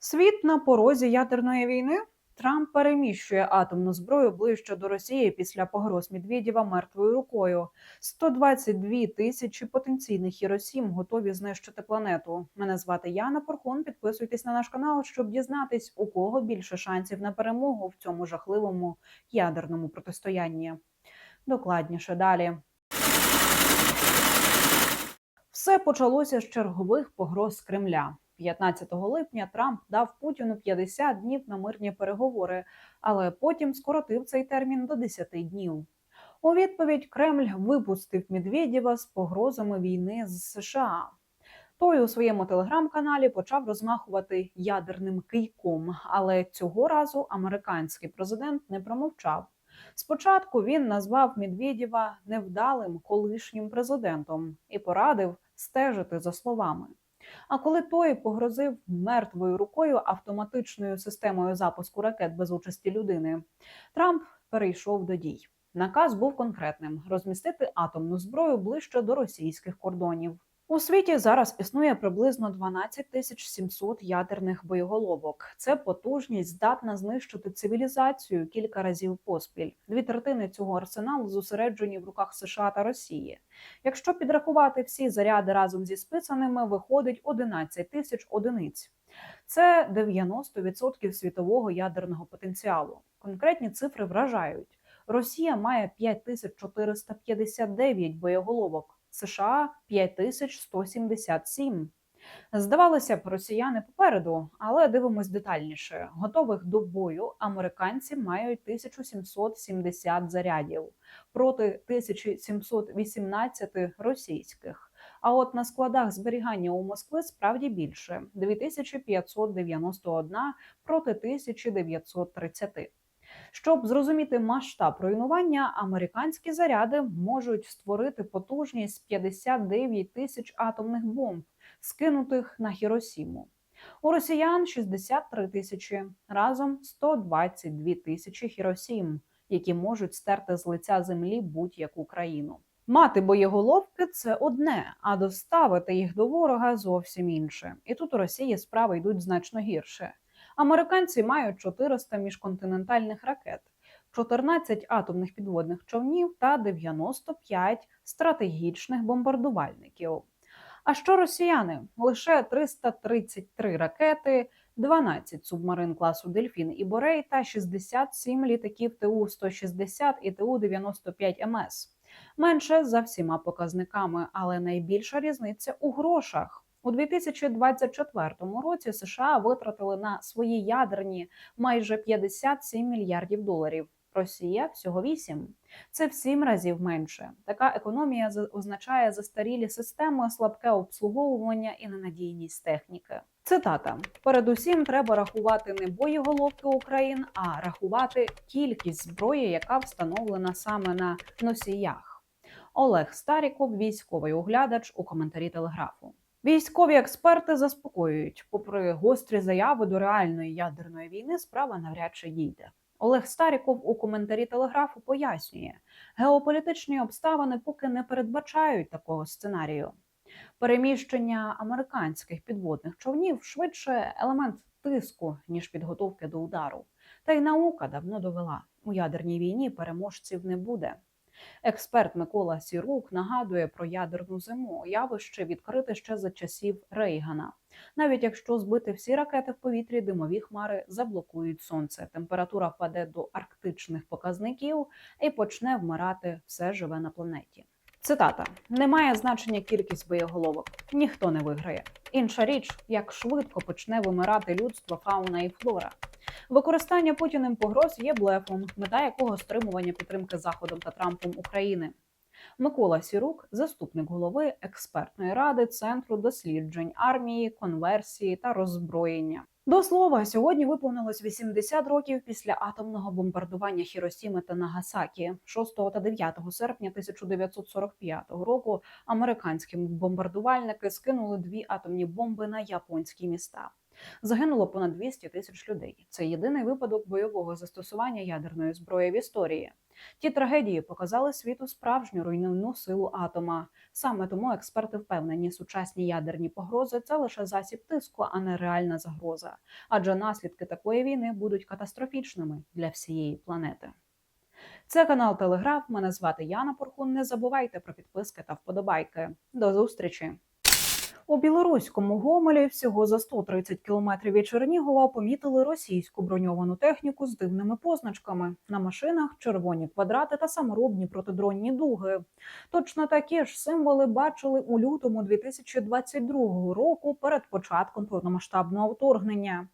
Світ на порозі ядерної війни. Трамп переміщує атомну зброю ближче до Росії після погроз Медведєва мертвою рукою. 122 тисячі потенційних Хіросім готові знищити планету. Мене звати Яна Порхун. Підписуйтесь на наш канал, щоб дізнатись, у кого більше шансів на перемогу в цьому жахливому ядерному протистоянні. Докладніше далі. Все почалося з чергових погроз Кремля. 15 липня Трамп дав Путіну 50 днів на мирні переговори, але потім скоротив цей термін до 10 днів. У відповідь Кремль випустив Медведєва з погрозами війни з США. Той у своєму телеграм-каналі почав розмахувати ядерним кийком, але цього разу американський президент не промовчав. Спочатку він назвав Медведєва невдалим колишнім президентом і порадив стежити за словами. А коли той погрозив мертвою рукою автоматичною системою запуску ракет без участі людини, Трамп перейшов до дій. Наказ був конкретним: розмістити атомну зброю ближче до російських кордонів. У світі зараз існує приблизно 12 тисяч 700 ядерних боєголовок. Це потужність здатна знищити цивілізацію кілька разів поспіль. Дві третини цього арсеналу зосереджені в руках США та Росії. Якщо підрахувати всі заряди разом зі списаними, виходить 11 тисяч одиниць. Це 90% світового ядерного потенціалу. Конкретні цифри вражають. Росія має 5459 боєголовок. США 5177. Здавалося б, росіяни попереду, але дивимось детальніше. Готових до бою американці мають 1770 зарядів проти 1718 російських. А от на складах зберігання у Москви справді більше 2591 проти 1930. Щоб зрозуміти масштаб руйнування, американські заряди можуть створити потужність 59 тисяч атомних бомб, скинутих на Хіросіму. У росіян 63 тисячі, разом 122 тисячі Хіросім, які можуть стерти з лиця землі будь-яку країну. Мати боєголовки це одне, а доставити їх до ворога зовсім інше. І тут у Росії справи йдуть значно гірше. Американці мають 400 міжконтинентальних ракет, 14 атомних підводних човнів та 95 стратегічних бомбардувальників. А що росіяни? Лише 333 ракети, 12 субмарин класу Дельфін і Борей та 67 літаків ТУ-160 і ТУ-95 МС. Менше за всіма показниками, але найбільша різниця у грошах. У 2024 році США витратили на свої ядерні майже 57 мільярдів доларів. Росія всього 8. Це в 7 разів менше. Така економія означає застарілі системи, слабке обслуговування і ненадійність техніки. Цитата: передусім треба рахувати не боєголовки України, а рахувати кількість зброї, яка встановлена саме на носіях. Олег Старіков, військовий оглядач у коментарі телеграфу. Військові експерти заспокоюють, попри гострі заяви до реальної ядерної війни, справа навряд чи дійде. Олег Старіков у коментарі телеграфу пояснює, геополітичні обставини поки не передбачають такого сценарію. Переміщення американських підводних човнів швидше елемент тиску ніж підготовки до удару. Та й наука давно довела у ядерній війні переможців не буде. Експерт Микола Сірук нагадує про ядерну зиму, явище відкрите ще за часів Рейгана. Навіть якщо збити всі ракети в повітрі, димові хмари заблокують сонце. Температура впаде до арктичних показників і почне вмирати все живе на планеті. Цитата: немає значення кількість боєголовок, ніхто не виграє. Інша річ, як швидко почне вимирати людство, фауна і флора. Використання Путіним погроз є блефом, мета якого стримування підтримки Заходом та Трампом України. Микола Сірук, заступник голови експертної ради Центру досліджень армії, конверсії та роззброєння. До слова, сьогодні виповнилось 80 років після атомного бомбардування Хіросіми та Нагасакі. 6 та 9 серпня 1945 року американські бомбардувальники скинули дві атомні бомби на японські міста. Загинуло понад 200 тисяч людей. Це єдиний випадок бойового застосування ядерної зброї в історії. Ті трагедії показали світу справжню руйнівну силу атома. Саме тому експерти впевнені, сучасні ядерні погрози це лише засіб тиску, а не реальна загроза. Адже наслідки такої війни будуть катастрофічними для всієї планети. Це канал Телеграф. Мене звати Яна Порхун. Не забувайте про підписки та вподобайки. До зустрічі! У білоруському Гомелі всього за 130 кілометрів від Чернігова помітили російську броньовану техніку з дивними позначками. На машинах червоні квадрати та саморобні протидронні дуги. Точно такі ж символи бачили у лютому 2022 року перед початком повномасштабного вторгнення.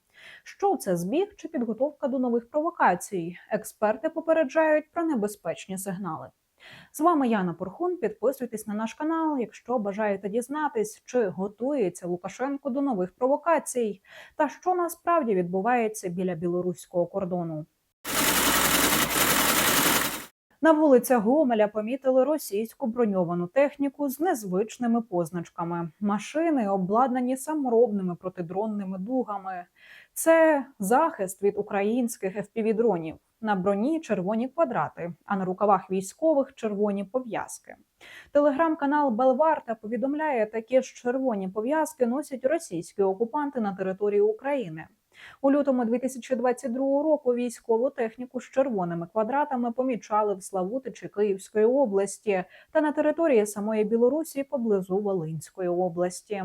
Що це збіг чи підготовка до нових провокацій? Експерти попереджають про небезпечні сигнали. З вами Яна Порхун. Підписуйтесь на наш канал, якщо бажаєте дізнатись, чи готується Лукашенко до нових провокацій, та що насправді відбувається біля білоруського кордону. На вулицях Гомеля помітили російську броньовану техніку з незвичними позначками. Машини обладнані саморобними протидронними дугами. Це захист від українських FPV-дронів. На броні червоні квадрати, а на рукавах військових червоні пов'язки. Телеграм-канал Белварта повідомляє, такі ж червоні пов'язки носять російські окупанти на території України. У лютому 2022 року військову техніку з червоними квадратами помічали в Славутичі Київської області та на території самої Білорусі поблизу Волинської області.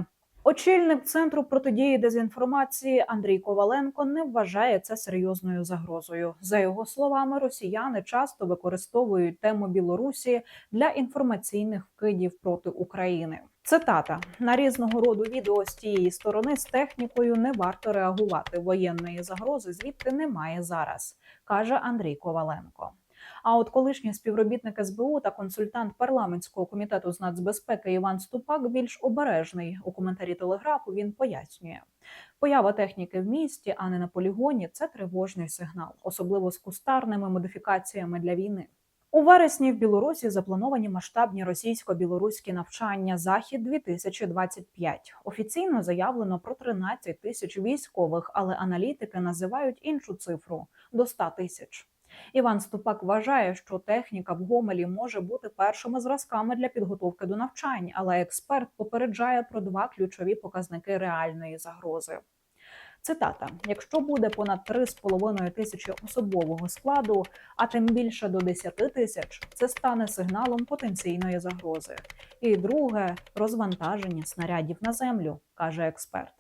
Очільник центру протидії дезінформації Андрій Коваленко не вважає це серйозною загрозою. За його словами, росіяни часто використовують тему Білорусі для інформаційних вкидів проти України. Цитата на різного роду відео з тієї сторони з технікою не варто реагувати. Воєнної загрози звідти немає зараз, каже Андрій Коваленко. А от колишній співробітник СБУ та консультант парламентського комітету з нацбезпеки Іван Ступак більш обережний у коментарі телеграфу. Він пояснює, поява техніки в місті, а не на полігоні це тривожний сигнал, особливо з кустарними модифікаціями для війни. У вересні в Білорусі заплановані масштабні російсько-білоруські навчання Захід 2025 Офіційно заявлено про 13 тисяч військових, але аналітики називають іншу цифру до 100 тисяч. Іван Ступак вважає, що техніка в Гомелі може бути першими зразками для підготовки до навчань, але експерт попереджає про два ключові показники реальної загрози. Цитата: якщо буде понад 3,5 тисячі особового складу, а тим більше до 10 тисяч, це стане сигналом потенційної загрози. І друге розвантаження снарядів на землю, каже експерт.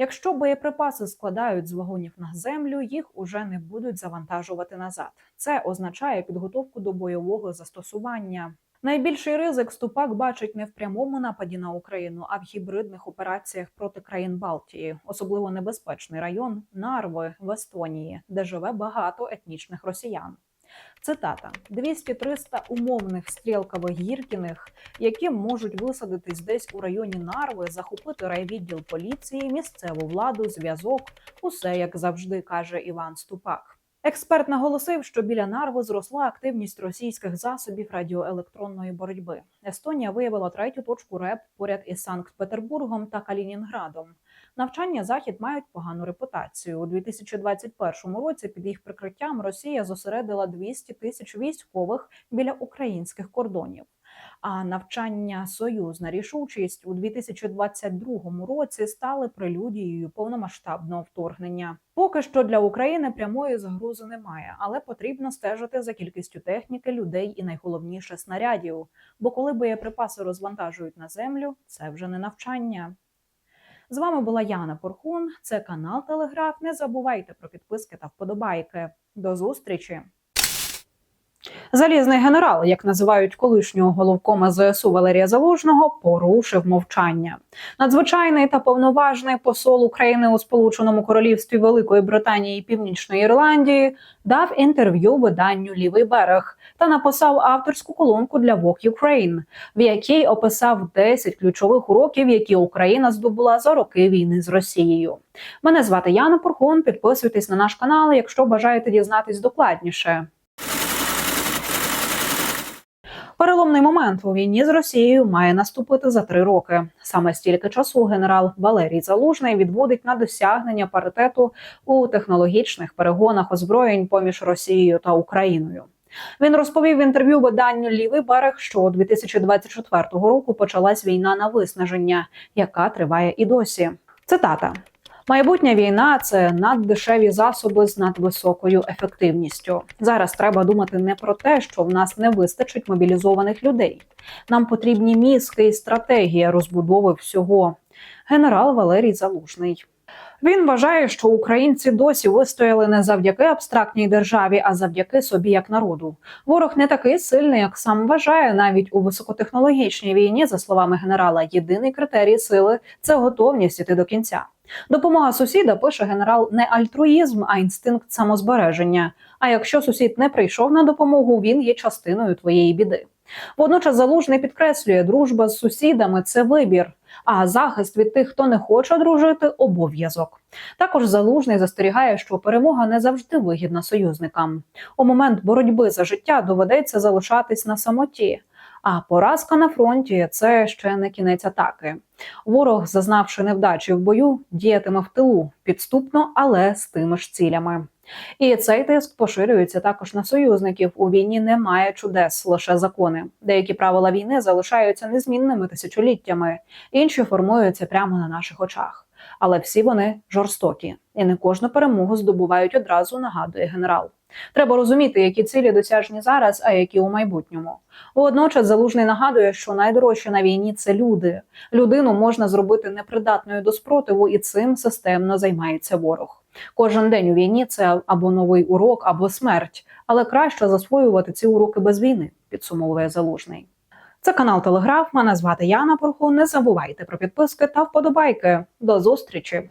Якщо боєприпаси складають з вагонів на землю, їх уже не будуть завантажувати назад. Це означає підготовку до бойового застосування. Найбільший ризик Ступак бачить не в прямому нападі на Україну, а в гібридних операціях проти країн Балтії, особливо небезпечний район Нарви в Естонії, де живе багато етнічних росіян. Цитата: 200-300 умовних стрілкових гіркіних, які можуть висадитись десь у районі Нарви, захопити райвідділ поліції, місцеву владу, зв'язок, усе як завжди каже Іван Ступак. Експерт наголосив, що біля Нарви зросла активність російських засобів радіоелектронної боротьби. Естонія виявила третю точку РЕП поряд із Санкт-Петербургом та Калінінградом. Навчання захід мають погану репутацію у 2021 році. Під їх прикриттям Росія зосередила 200 тисяч військових біля українських кордонів. А навчання союзна рішучість у 2022 році стали прелюдією повномасштабного вторгнення. Поки що для України прямої загрози немає, але потрібно стежити за кількістю техніки, людей і найголовніше снарядів. Бо коли боєприпаси розвантажують на землю, це вже не навчання. З вами була Яна Порхун. Це канал Телеграф. Не забувайте про підписки та вподобайки. До зустрічі! Залізний генерал, як називають колишнього головкома ЗСУ Валерія Залужного, порушив мовчання. Надзвичайний та повноважний посол України у Сполученому Королівстві Великої Британії і Північної Ірландії дав інтерв'ю виданню Лівий берег та написав авторську колонку для Vogue Ukraine, в якій описав 10 ключових уроків, які Україна здобула за роки війни з Росією. Мене звати Яна Порхун. Підписуйтесь на наш канал, якщо бажаєте дізнатись докладніше. Переломний момент у війні з Росією має наступити за три роки. Саме стільки часу генерал Валерій Залужний відводить на досягнення паритету у технологічних перегонах озброєнь поміж Росією та Україною. Він розповів в інтерв'ю виданню Лівий берег, що 2024 року почалась війна на виснаження, яка триває і досі. Цитата. Майбутня війна це наддешеві засоби з надвисокою ефективністю. Зараз треба думати не про те, що в нас не вистачить мобілізованих людей. Нам потрібні мізки і стратегія розбудови всього. Генерал Валерій Залужний. Він вважає, що українці досі вистояли не завдяки абстрактній державі, а завдяки собі як народу. Ворог не такий сильний, як сам вважає, навіть у високотехнологічній війні, за словами генерала, єдиний критерій сили це готовність іти до кінця. Допомога сусіда пише генерал не альтруїзм, а інстинкт самозбереження. А якщо сусід не прийшов на допомогу, він є частиною твоєї біди. Водночас залужний підкреслює, дружба з сусідами це вибір, а захист від тих, хто не хоче дружити, обов'язок. Також залужний застерігає, що перемога не завжди вигідна союзникам. У момент боротьби за життя доведеться залишатись на самоті. А поразка на фронті це ще не кінець атаки. Ворог, зазнавши невдачі в бою, діятиме в тилу підступно, але з тими ж цілями. І цей тиск поширюється також на союзників. У війні немає чудес, лише закони. Деякі правила війни залишаються незмінними тисячоліттями, інші формуються прямо на наших очах. Але всі вони жорстокі, і не кожну перемогу здобувають одразу, нагадує генерал. Треба розуміти, які цілі досяжні зараз, а які у майбутньому. Водночас залужний нагадує, що найдорожче на війні це люди. Людину можна зробити непридатною до спротиву, і цим системно займається ворог. Кожен день у війні це або новий урок, або смерть, але краще засвоювати ці уроки без війни, підсумовує залужний. Це канал Телеграф. Мене звати Яна Порху. Не забувайте про підписки та вподобайки. До зустрічі!